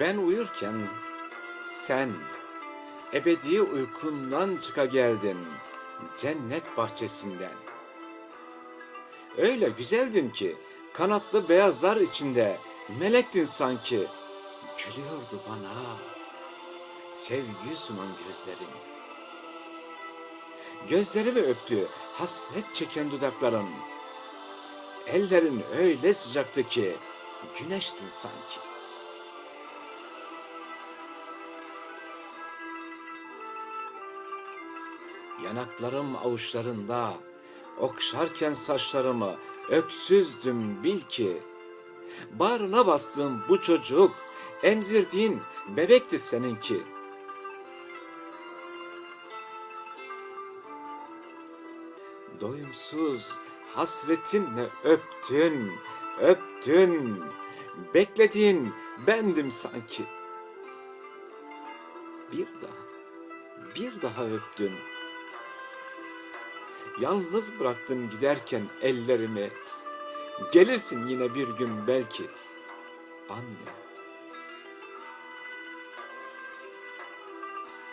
Ben uyurken sen ebedi uykundan çıka geldin cennet bahçesinden. Öyle güzeldin ki kanatlı beyazlar içinde melektin sanki. Gülüyordu bana sevgi sunan gözlerin. Gözlerimi öptü hasret çeken dudakların. Ellerin öyle sıcaktı ki güneştin sanki. Yanaklarım avuçlarında, okşarken saçlarımı öksüzdüm bil ki. Bağrına bastığım bu çocuk, emzirdiğin bebekti seninki. Doyumsuz hasretinle öptün, öptün. Beklediğin bendim sanki. Bir daha, bir daha öptün. Yalnız bıraktın giderken ellerimi. Gelirsin yine bir gün belki. Anne.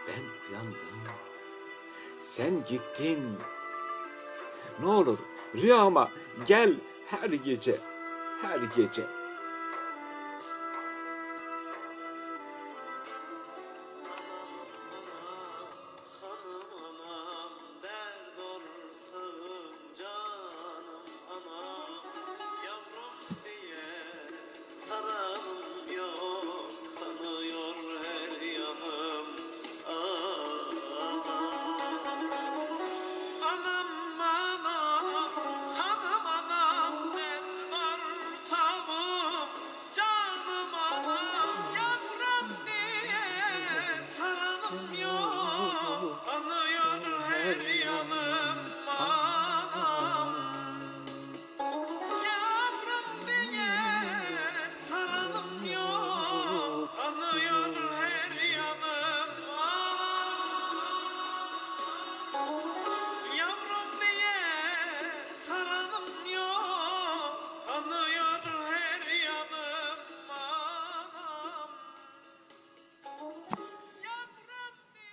Ben uyandım. Sen gittin. Ne olur rüyama gel her gece, her gece. Bravo. Ajá.